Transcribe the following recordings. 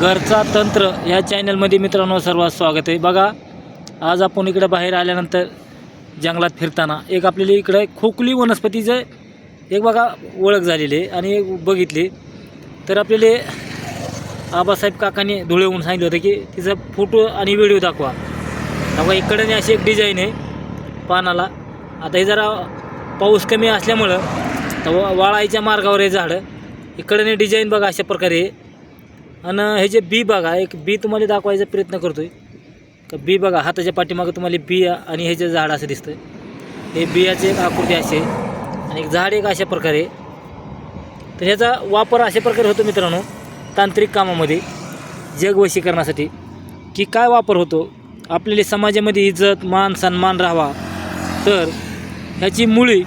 घरचा तंत्र या चॅनलमध्ये मित्रांनो सर्वात स्वागत आहे. बघा आज आपण इकडे बाहेर आल्यानंतर जंगलात फिरताना एक आपल्याला इकडे खोकली वनस्पतीचं एक बघा ओळख झालेली आहे आणि बघितली तर आपल्याला आबासाहेब काकांनी धुळेहून सांगितलं होतं की तिचा फोटो आणि व्हिडिओ दाखवा. बघा इकडे अशी एक डिझाईन आहे पानाला. आता हे जरा पाऊस कमी असल्यामुळं तर वा- वाळायच्या मार्गावर आहे झाडं. इकडे डिझाईन बघा अशा प्रकारे आहे. आणि हे जे बी बघा एक बी तुम्हाला दाखवायचा प्रयत्न करतोय. का बी बघा हाताच्या पाठीमागं तुम्हाला बी आणि हे जे झाड असं दिसतं हे बियाचे एक आकृती असे आणि एक झाड एक अशा प्रकारे तर ह्याचा वापर अशा प्रकारे होतो मित्रांनो तांत्रिक कामामध्ये जगवशीकरणासाठी की काय वापर होतो? आपल्याला समाजामध्ये इज्जत मान सन्मान राहावा. तर ह्याची मुळी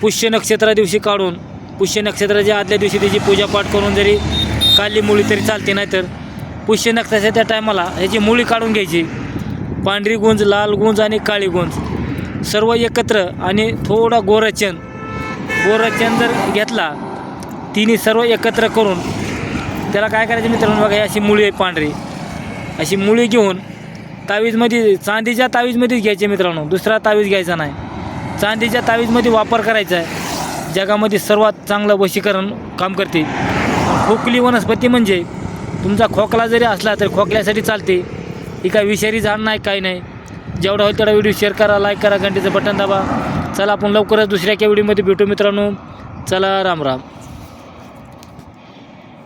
पुष्य नक्षत्रा दिवशी काढून पुष्य नक्षत्राच्या आदल्या दिवशी त्याची पूजापाठ करून जरी काढली मुळी तरी चालते नाहीतर पुष्य नक्षाच्या त्या टायमाला ह्याची मुळी काढून घ्यायची. पांढरी गुंज लाल गुंज आणि काळी गुंज. सर्व एकत्र आणि थोडा गोरचन गोरचन जर घेतला तिन्ही सर्व एकत्र करून त्याला काय करायचं मित्रांनो बघा अशी मुळी आहे पांढरी. अशी मुळी घेऊन तावीजमध्ये चांदीच्या तावीजमध्येच घ्यायचे मित्रांनो. दुसरा तावीज घ्यायचा नाही. चांदीच्या तावीजमध्ये वापर करायचा आहे. जगामध्ये सर्वात चांगलं वशीकरण काम करते. खोकली वनस्पती म्हणजे तुमचा खोकला जरी असला तरी खोकल्यासाठी चालते. ही काय विषारी झाड नाही काही नाही. जेवढा होईल तेवढा व्हिडिओ शेअर करा लाईक करा घंटेचं बटन दाबा. चला आपण लवकरच दुसऱ्या एका व्हिडिओमध्ये भेटू मित्रांनो. चला राम राम.